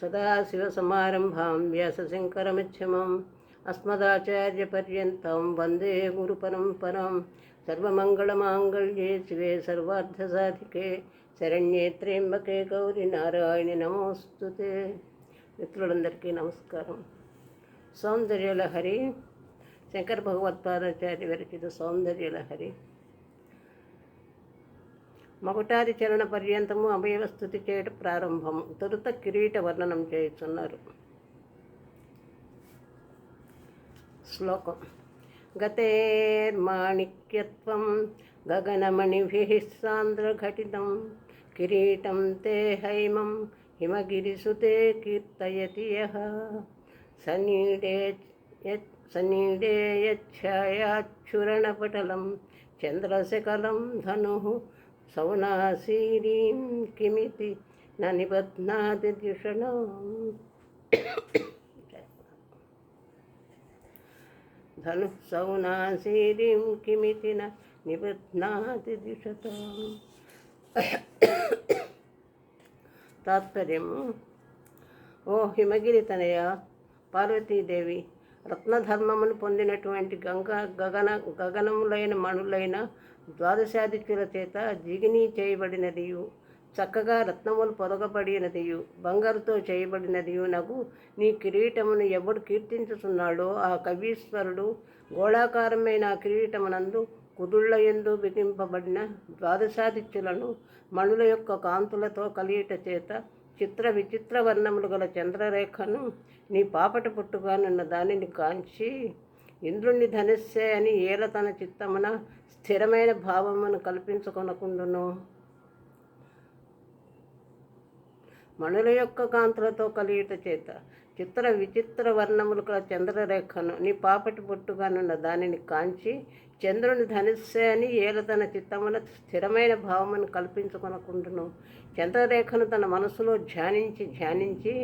సదాశివసమారంభాం వ్యాసశంకరమధ్యమం అస్మదాచార్యపర్యంతం వందే గురుపరంపరాం సర్వమంగళమాంగళ్యే శివే సర్వార్థసాధికే శరణ్యే త్ర్యంబకే గౌరి నారాయణి నమోస్తుతే మిత్రులందరికీ నమస్కారం। సౌందర్యలహరి శంకర భగవత్పాదాచార్య విరచిత సౌందర్యలహరి। మకుటాది చరణ పర్యంతము అభయవ స్థుతి చేయట ప్రారంభం తొలుత కిరీట వర్ణనం చేయుచున్నారు. శ్లోకం. గతేర్మాణిక్యత్వం గగనమణిభిः సాంద్రఘటితం కిరీటం తే హైమం హిమగిరిసుతే కీర్తయతి యः. సనీడే సనీడే యచ్ఛాయాచ్ఛురణపటలం చంద్రశకలం ధనుः సౌనాసీరీం కిమితి న నిబధ్నాది ద్యుషణం ధను సౌనాసీరీం కిమితి న నిబధ్నాది దిశతాం తాత్పర్యము ఓ హిమగిరి తనయ పార్వతీదేవి రత్నధర్మమును పొందినటువంటి గంగా గగన గగనములైన మణులైన ద్వాదశాదిత్యుల చేత జిగిని చేయబడినదియు. చక్కగా రత్నములు పొదగబడినదియు. బంగారుతో చేయబడినదియు. నగు నీ కిరీటమును ఎవడు కీర్తించుచున్నాడో ఆ కవీశ్వరుడు గోళాకారమైన ఆ కిరీటమునందు కుదుళ్ళ ఎందు బిగింపబడిన ద్వాదశాదిత్యులను మణుల యొక్క కాంతులతో కలియుట చేత చిత్ర విచిత్ర వర్ణములు గల చంద్రరేఖను నీ పాపట పుట్టుగానున్న దానిని కాంచి ఇంద్రుణ్ణి ధనస్సే అని ఏల తన చిత్తమున స్థిరమైన భావమును కల్పించుకొనకుండును. మణుల యొక్క కాంతులతో కలియుట చేత చిత్ర విచిత్ర వర్ణములు గల చంద్రరేఖను నీ పాపటి బొట్టుగానున్న దానిని కాంచి చంద్రుని ధనుస్సే అని ఏల తన చిత్తమున స్థిరమైన భావమును కల్పించుకొనకుండును. చంద్రరేఖను తన మనసులో ధ్యానించి ధ్యానించి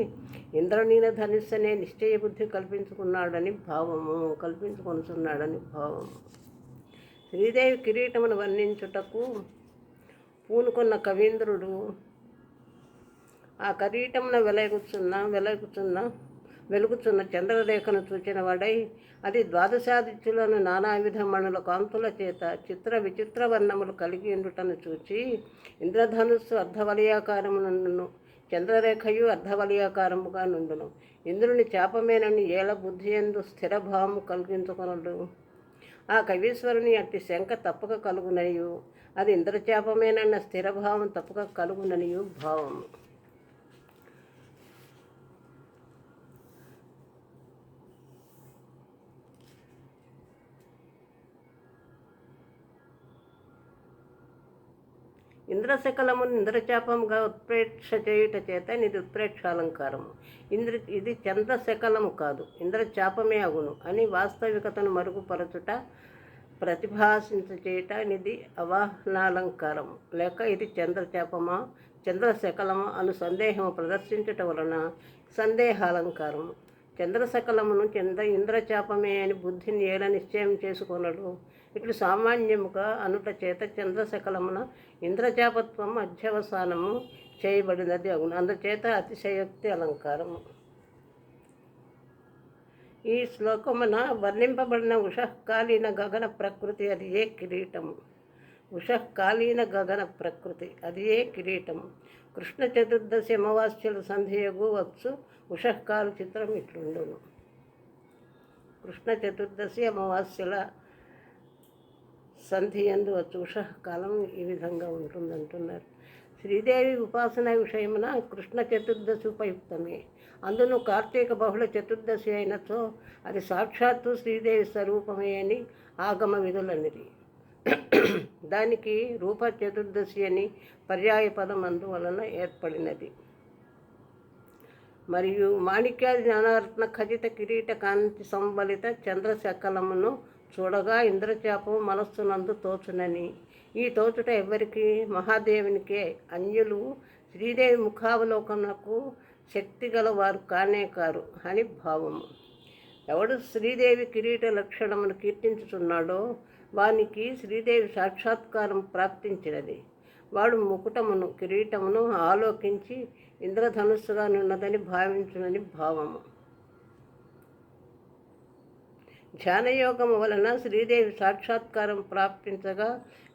ఇంద్రనీల ధనుస్సనే నిశ్చయ బుద్ధి కల్పించుకున్నాడని భావము కల్పించుకొనుచున్నాడని భావము. శ్రీదేవి కిరీటమును వర్ణించుటకు పూనుకున్న కవీంద్రుడు ఆ కిరీటమున వెలగుచున్న వెలగుచున్న వెలుగుచున్న చంద్రరేఖను చూచిన వాడై అది ద్వాదశాదిత్యులను నానావిధ మణుల కాంతుల చేత చిత్ర విచిత్ర వర్ణములు కలిగి ఉండుటను చూచి ఇంద్రధనుస్సు అర్ధవలయాకారమునందును చంద్రరేఖయు అర్ధవలయాకారముగా నుండును. ఇంద్రుని చాపమేనని ఏల బుద్ధి ఎందు స్థిరభావము కలిగించుకొనడు. ఆ కవీశ్వరుని అట్టి శంక తప్పక కలుగుననియు. అది ఇంద్రచాపమేనన్న స్థిరభావం తప్పక కలుగుననియు భావము. ఇంద్రశకలమును ఇంద్రచాపముగా ఉత్ప్రేక్ష చేయుట చేత ఇది ఉత్ప్రేక్షాలంకారము. ఇంద్ర ఇది చంద్రశకలము కాదు ఇంద్రచాపమే అగును అని వాస్తవికతను మరుగుపరచుట ప్రతిభాసించ చేయుట ఇది అవాహనాలంకారము. లేక ఇది చంద్రచాపమా చంద్రశకలమా అను సందేహము ప్రదర్శించుట వలన సందేహాలంకారము. చంద్రశకలమును చంద్ర ఇంద్రచాపమే అని బుద్ధిని ఏల నిశ్చయం చేసుకొనడు. ఇట్లు సామాన్యముగా అనుట చేత చంద్రశకలమున ఇంద్రజాపత్వం అధ్యవసానము చేయబడినది అగును అందుచేత అతిశయోక్తి అలంకారము. ఈ శ్లోకమున వర్ణింపబడిన ఉషఃకాలీన గగన ప్రకృతి అది ఏ కిరీటము? ఉషఃకాలీన గగన ప్రకృతి అది ఏ కిరీటము? కృష్ణ చతుర్దశి అమావాస్యలు సంధ్యయగు వచ్చు ఉషకాల చిత్రం ఇట్లుండును. కృష్ణ చతుర్దశి అమావాస్యల సంధి ఎందు ఈ విధంగా ఉంటుందంటున్నారు. శ్రీదేవి ఉపాసన విషయమున కృష్ణ చతుర్దశి ఉపయుక్తమే. అందును కార్తీక బహుళ చతుర్దశి అయినచో అది సాక్షాత్తు శ్రీదేవి స్వరూపమే అని ఆగమ విధులనిది. దానికి రూప చతుర్దశి అని పర్యాయ పదం అందువలన ఏర్పడినది. మరియు మాణిక్యాది జ్ఞానారత్న ఖచ్చిత కిరీట కాంతి సంబలిత చంద్రశకలమును చూడగా ఇంద్రచాపం మనస్సునందు తోచునని. ఈ తోచుట ఎవరికి మహాదేవునికే అన్యులు శ్రీదేవి ముఖావలోకనకు శక్తి గల వారు కానే కారు అని భావము. ఎవడు శ్రీదేవి కిరీట లక్షణమును కీర్తించుచున్నాడో వానికి శ్రీదేవి సాక్షాత్కారం ప్రాప్తించినది. వాడు ముకుటమును కిరీటమును ఆలోకించి ఇంద్రధనుస్సుగా నున్నదని భావించునని భావము. ధ్యానయోగం వలన శ్రీదేవి సాక్షాత్కారం ప్రాప్తించగా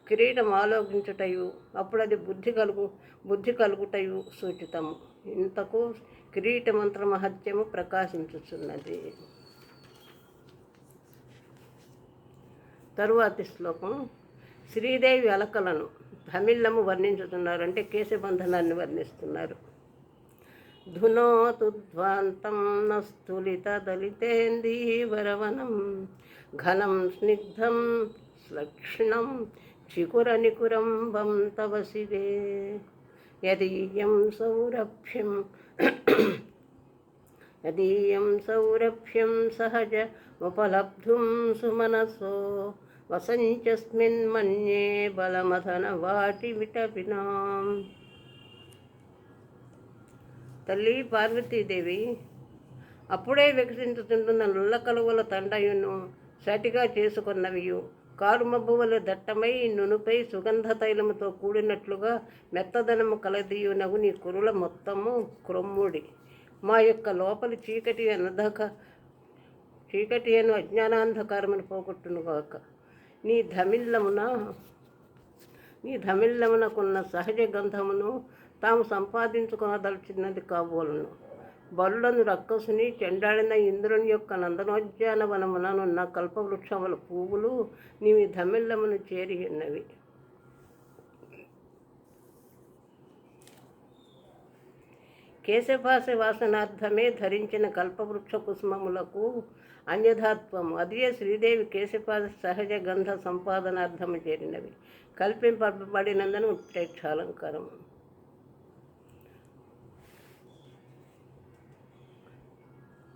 కిరీటం ఆలోకించుటయు అప్పుడు అది బుద్ధి కలుగు బుద్ధి కలుగుటయు సూచితము ఇంతకు కిరీట మంత్ర మహత్యము ప్రకాశించుచున్నది. తరువాతి శ్లోకం. శ్రీదేవి అలకలను తమిళము వర్ణించుతున్నారు అంటే కేశబంధనాన్ని వర్ణిస్తున్నారు. ధునోతు ధ్వాంతం నస్తులిత దళితేందీవరవనం ఘనం స్నిగ్ధం శ్లక్ష్ణం చికురనికురం వం తవ శివే యదీయం సౌరభ్యం యదీయం సౌరభ్యం సహజ ఉపలబ్ధుం సుమనసో వసంచస్మిన్మన్యే బలమథన వాటి విటపినాం తల్లి పార్వతీదేవి అప్పుడే వికసించుతుంటున్న నుల్ల కలువల తండయును సటిగా చేసుకున్నవియు. కారుమబ్బువలు దట్టమై నునుపై సుగంధ తైలముతో కూడినట్లుగా మెత్తదనము కలదీయునగు నీ కురుల మొత్తము క్రొమ్ముడి. మా యొక్క లోపలి చీకటి అనధక చీకటి అను అజ్ఞానాంధకారమును పోగొట్టునుగాక నీ ధమిల్లమున నీ ధమిల్లమునకున్న సహజ గంధమును తాము సంపాదించుకొనదలిచినది కాబోలను. బలులను రక్కసుని చెండాడిన ఇంద్రుని యొక్క నందనోద్యానవనముననున్న కల్పవృక్షముల పువ్వులు నీవి ధమిళ్ళమును చేరి ఉన్నవి. కేశపాస వాసనార్థమే ధరించిన కల్పవృక్ష కుసుమములకు అన్యధాత్వము. అదే శ్రీదేవి కేశపాద సహజ గంధ సంపాదనార్థము చేరినవి. కల్పింపబడినందున ఉత్ప్రేక్షాలంకారము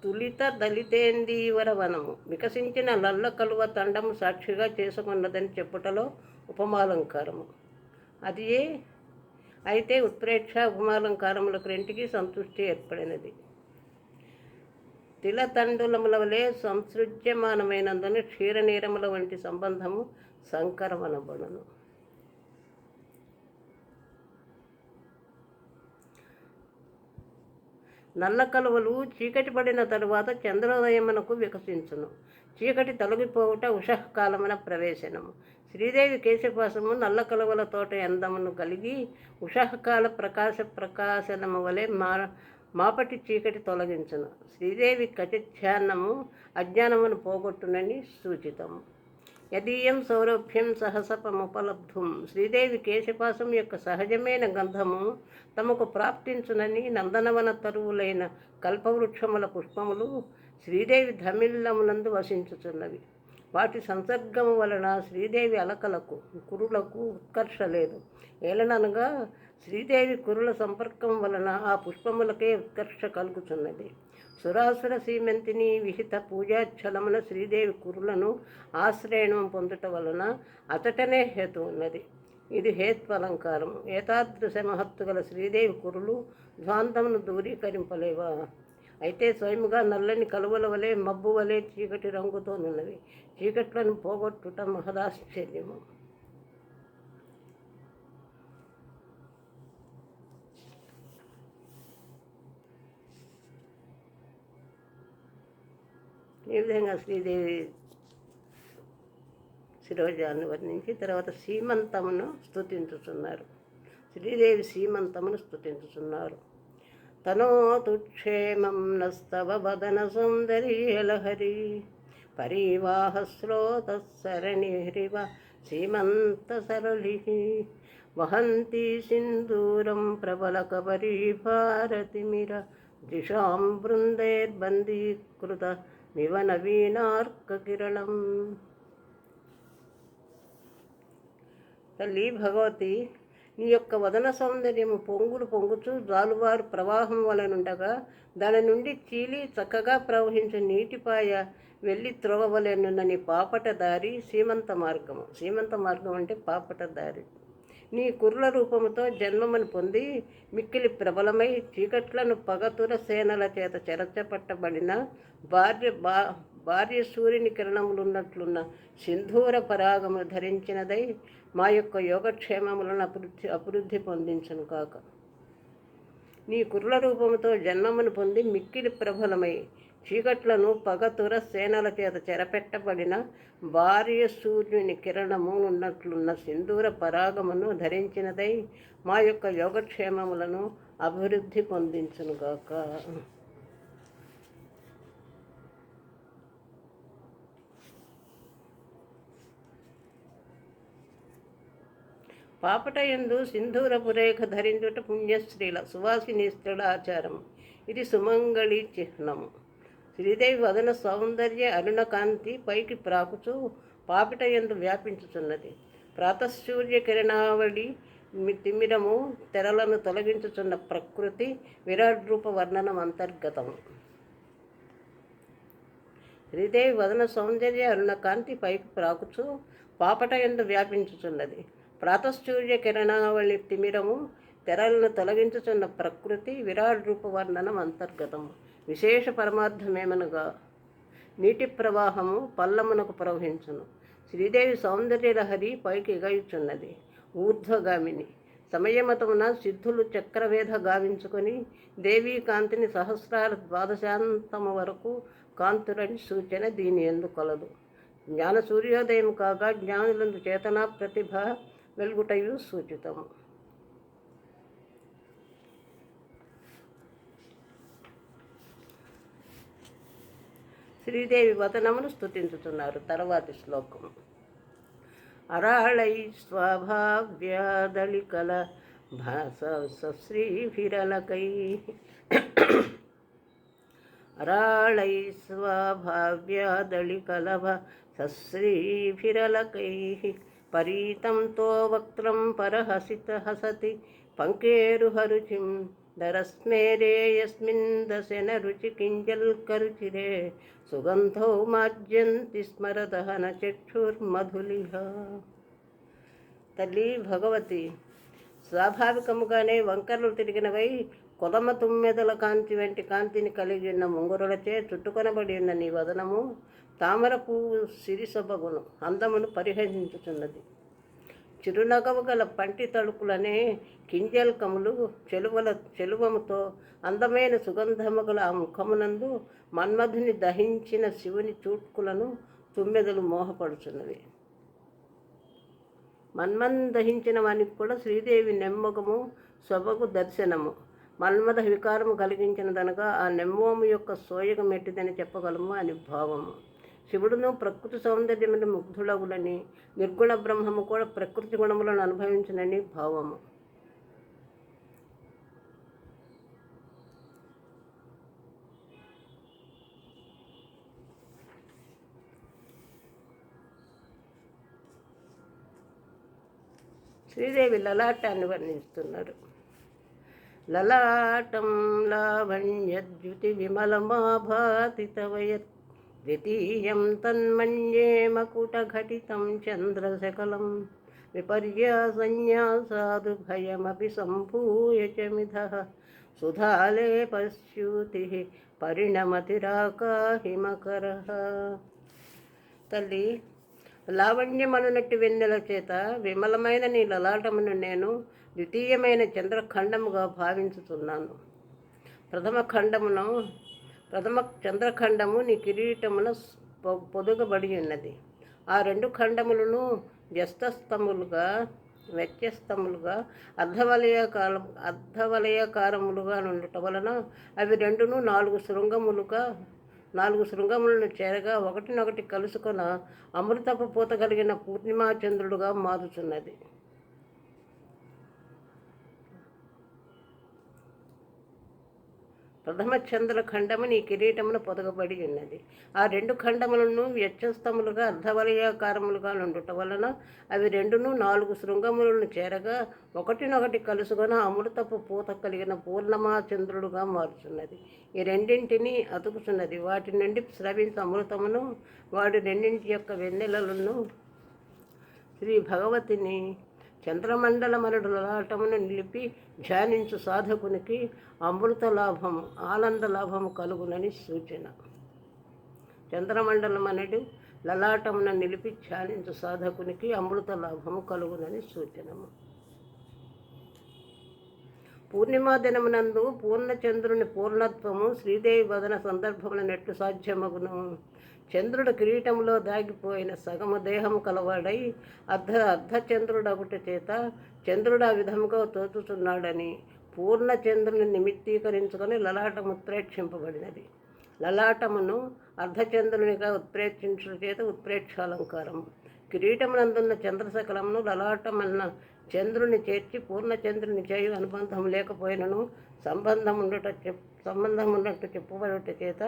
తులిత దళితేందీవర వనము వికసించిన లల్ల కలువ తండము సాక్షిగా చేసుకున్నదని చెప్పుటలో ఉపమాలంకారము. అది అయితే ఉత్ప్రేక్ష ఉపమాలంకారములకు రెంటికి సంతృష్టి ఏర్పడినది. తిలతండులముల వలె సంసృజ్యమానమైనందున క్షీరనీరముల వంటి సంబంధము సంకరమనబడును. నల్ల కలువలు చీకటి పడిన తరువాత చంద్రోదయమునకు వికసించును. చీకటి తొలగిపోవుట ఉషఃకాలమున ప్రవేశనము. శ్రీదేవి కేశపాసము నల్ల కలువల తోట అందమును కలిగి ఉషఃకాల ప్రకాశ ప్రకాశనము వలె మా మాపటి చీకటి తొలగించును. శ్రీదేవి కటిధ్యాన్నము అజ్ఞానమును పోగొట్టునని సూచితము. యదీయం సౌరభ్యం సహసపముపలబ్ధుం. శ్రీదేవి కేశపాసం యొక్క సహజమైన గంధము తమకు ప్రాప్తించునని నందనవన తరువులైన కల్పవృక్షముల పుష్పములు శ్రీదేవి ధమిల్లమునందు వసించుచున్నవి. వాటి సంసర్గము వలన శ్రీదేవి అలకలకు కురులకు ఉత్కర్ష లేదు. ఏలననగా శ్రీదేవి కురుల సంపర్కం వలన ఆ పుష్పములకే ఉత్కర్ష కలుగుతున్నది సురాసుర సీమంతిని విహిత పూజాఛలమున శ్రీదేవి కురులను ఆశ్రయణం పొందుట వలన అతటనే హేతు ఉన్నది. ఇది హేత్వలంకారము ఏతాదృశ మహత్తు గల శ్రీదేవి కురులు ధ్వాంతమును దూరీకరింపలేవా? అయితే స్వయముగా నల్లని కలువల వలె మబ్బు వలె చీకటి రంగుతోనున్నవి. చీకట్లను పోగొట్టుట మహదాశ్చర్యము. ఈ విధంగా శ్రీదేవి శిరోజాన్ని వర్ణించి తర్వాత సీమంతమును స్థుతించుతున్నారు శ్రీదేవి సీమంతమును స్థుతించుతున్నారు తనోతుక్షేమం నస్తవ వదన సౌందర్యలహరి పరివాహ స్రోత సరణిరివ సీమంత సరళి. వహంతి సింధూరం ప్రబల కబరీ భారతిమిర దిశాం బృందేర్బందీకృత మివ నవీనార్కకిరణం తల్లి భగవతి నీ యొక్క వదన సౌందర్యము పొంగులు పొంగుచు జాలువారు ప్రవాహం వలనుండగా దాని నుండి చీలి చక్కగా ప్రవహించే నీటిపాయ వెళ్ళి త్రోవవలెనున్న నీ పాపట దారి సీమంత మార్గము. సీమంత మార్గం అంటే పాపట దారి నీ కుర్ర రూపముతో జన్మమును పొంది మిక్కిలి ప్రబలమై చీకట్లను పగతుర సేనల చేత చెరచపట్టబడిన భార్య బా భార్య సూర్యుని కిరణములున్నట్లున్న సింధూర పరాగము ధరించినదై మా యొక్క యోగక్షేమములను అభివృద్ధి అభివృద్ధి పొందించను కాక. నీ కుర్ల రూపముతో జన్మమును పొంది మిక్కిలి ప్రబలమై చీకట్లను పగతుర సేనల చేత చెరపెట్టబడిన భార్య సూర్యుని కిరణము ఉన్నట్లున్న సింధూర పరాగమును ధరించినదై మా యొక్క యోగక్షేమములను అభివృద్ధి పొందించునుగాక పాపట ఎందు సింధూరపు రేఖ ధరించుట పుణ్యస్త్రీల సువాసిని స్త్రీల ఆచారం ఇది సుమంగళి చిహ్నము. శ్రీదేవి వదన సౌందర్య అరుణకాంతి పైకి ప్రాకుచూ పాపిట ఎందు వ్యాపించుచున్నది. ప్రాతసూర్య కిరణావళి తిమ్మిరము తిమిరము తెరలను తొలగించుచున్న ప్రకృతి విరాట్ రూప వర్ణనం అంతర్గతము శ్రీదేవి వదన సౌందర్య అరుణకాంతి పైకి ప్రాకుచు పాపట ఎందు వ్యాపించుచున్నది. ప్రాతశ్చూర్య కిరణావళి తిమిరము తెరలను తొలగించుచున్న ప్రకృతి విరాట్ రూప వర్ణనం అంతర్గతము విశేష పరమార్థమేమనగా నీటి ప్రవాహము పల్లమునకు ప్రవహించును. శ్రీదేవి సౌందర్యలహరి పైకి ఎగయుచున్నది. ఊర్ధ్వగామిని. సమయమతమున సిద్ధులు చక్రవేధ గావించుకొని దేవీ కాంతిని సహస్రాల ద్వాదశాంతము వరకు కాంతులని సూచన దీని ఎందు కలదు. జ్ఞాన సూర్యోదయం కాగా జ్ఞానులందు చేతనా ప్రతిభ వెలుగుటయు సూచితము. శ్రీదేవి వదనమును స్థుతించుతున్నారు తర్వాతి శ్లోకం. అరాళై స్వభావ్యాదళికల భాస శ్రీభిరలకై అరాళై స్వభావ్యాదళికలభ సశ్రీభిరలకై పరీతంతో వక్త్రం పరహసిత హసతి పంకేరుహరుచిం దరస్మేరే యస్మిన్ దశన రుచి కింజల్కరుచిరే సుగంధౌ మాజ్యంతి స్మరదహన చక్షుర్మధులిహ తల్లి భగవతి స్వాభావికముగానే వంకరలు తిరిగినవై కొలమ తుమ్మెదల కాంతి వంటి కాంతిని కలిగి ఉన్న ముంగురులచే చుట్టుకొనబడి ఉన్న నీ వదనము తామర పువ్వు సిరిసొబగును అందమును పరిహరించుచున్నది చిరునగవు గల పంటి తడుకులనే కింజల్కములు చెలువల చెలువముతో అందమైన సుగంధము గల ఆ ముఖమునందు మన్మధుని దహించిన శివుని చూట్కులను తుమ్మెదలు మోహపడుచున్నవి. మన్మన్ దహించిన వానికి కూడా శ్రీదేవి నెమ్మకము సొబగు దర్శనము. మన్మథ వికారము కలిగించినదనగా ఆ నెమ్మోము యొక్క సోయగ మెట్టిదని చెప్పగలము అని భావము. శివుడును ప్రకృతి సౌందర్యమును ముగ్ధుడవులని నిర్గుణ బ్రహ్మము కూడా ప్రకృతి గుణములను అనుభవించునని భావము. శ్రీదేవి లలాటాన్ని వర్ణిస్తున్నారు. లలాటం లావణ్యద్యుతి విమలమాభాతి ద్వితీయం తన్మన్యే మకుటఘటితం చంద్రశకలం. విపర్యాసన్యాసాదు భయమపి సంభూయ చ మిథః సుధాలే పశ్యూతి పరిణమతిరాకాహిమకర తల్లి లావణ్యమనునట్టి వెన్నెల చేత విమలమైన నీ లలాటమును నేను ద్వితీయమైన చంద్రఖండముగా భావించుతున్నాను ప్రథమ ఖండమును ప్రథమ చంద్రఖండము నీ కిరీటమున పొ- పొదుగబడి ఉన్నది. ఆ రెండు ఖండములను వ్యస్తస్తములుగా వ్యత్యస్తములుగా అర్ధవలయకాలం అర్ధవలయకారములుగా ఉండటం వలన అవి రెండును నాలుగు శృంగములుగా నాలుగు శృంగములను చేరగా ఒకటినొకటి కలుసుకొన అమృతపు పూత కలిగిన పూర్ణిమా చంద్రుడుగా ప్రథమ చంద్ర ఖండము నీ కిరీటమును పొదగబడి ఉన్నది. ఆ రెండు ఖండములను వ్యత్యస్తములుగా అర్ధవలయాకారములుగా ఉండుట వలన అవి రెండును నాలుగు శృంగములను చేరగా ఒకటినొకటి కలుసుకొని అమృతపు పూత కలిగిన పూర్ణమా చంద్రుడుగా మారుచున్నది. ఈ రెండింటిని అతుకుచున్నది. వాటి నుండి స్రవించు అమృతమును వాడి రెండింటి యొక్క వెన్నెలలను శ్రీ భగవతిని చంద్రమండల లలాటమును నిలిపి ధ్యానించు సాధకునికి అమృత లాభము ఆనంద లాభము కలుగునని సూచన. చంద్రమండలం అనేది లలాటమున నిలిపి ధ్యానించు సాధకునికి అమృత లాభము కలుగునని సూచనము. పూర్ణిమా దినమునందు పూర్ణచంద్రుని పూర్ణత్వము శ్రీదేవి వదన సందర్భముల నెట్టు సాధ్యమగును. చంద్రుడు కిరీటంలో దాగిపోయిన సగము దేహము కలవాడై అర్ధ అర్ధచంద్రుడగుట చేత చంద్రుడు ఆ విధముగా తోచుతున్నాడని పూర్ణచంద్రుని నిమిత్తీకరించుకొని లలాటం ఉత్ప్రేక్షింపబడినది. లలాటమును అర్ధచంద్రునిగా ఉత్ప్రేక్షించడం చేత ఉత్ప్రేక్షాలంకారం కిరీటమునందున్న చంద్రశకలమును లలాటమన్న చంద్రుని చేర్చి పూర్ణచంద్రుని చేయు అనుబంధం లేకపోయినను సంబంధం ఉండట చెప్ సంబంధం ఉన్నట్టు చెప్పబడట చేత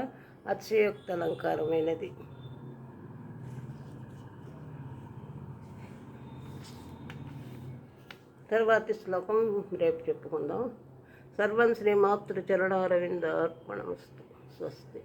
అతిశయోక్త అలంకారమైనది తర్వాతి శ్లోకం రేపు చెప్పుకుందాం. సర్వం శ్రీ మాతృ చరణారవింద అర్పణమస్తు స్వస్తి.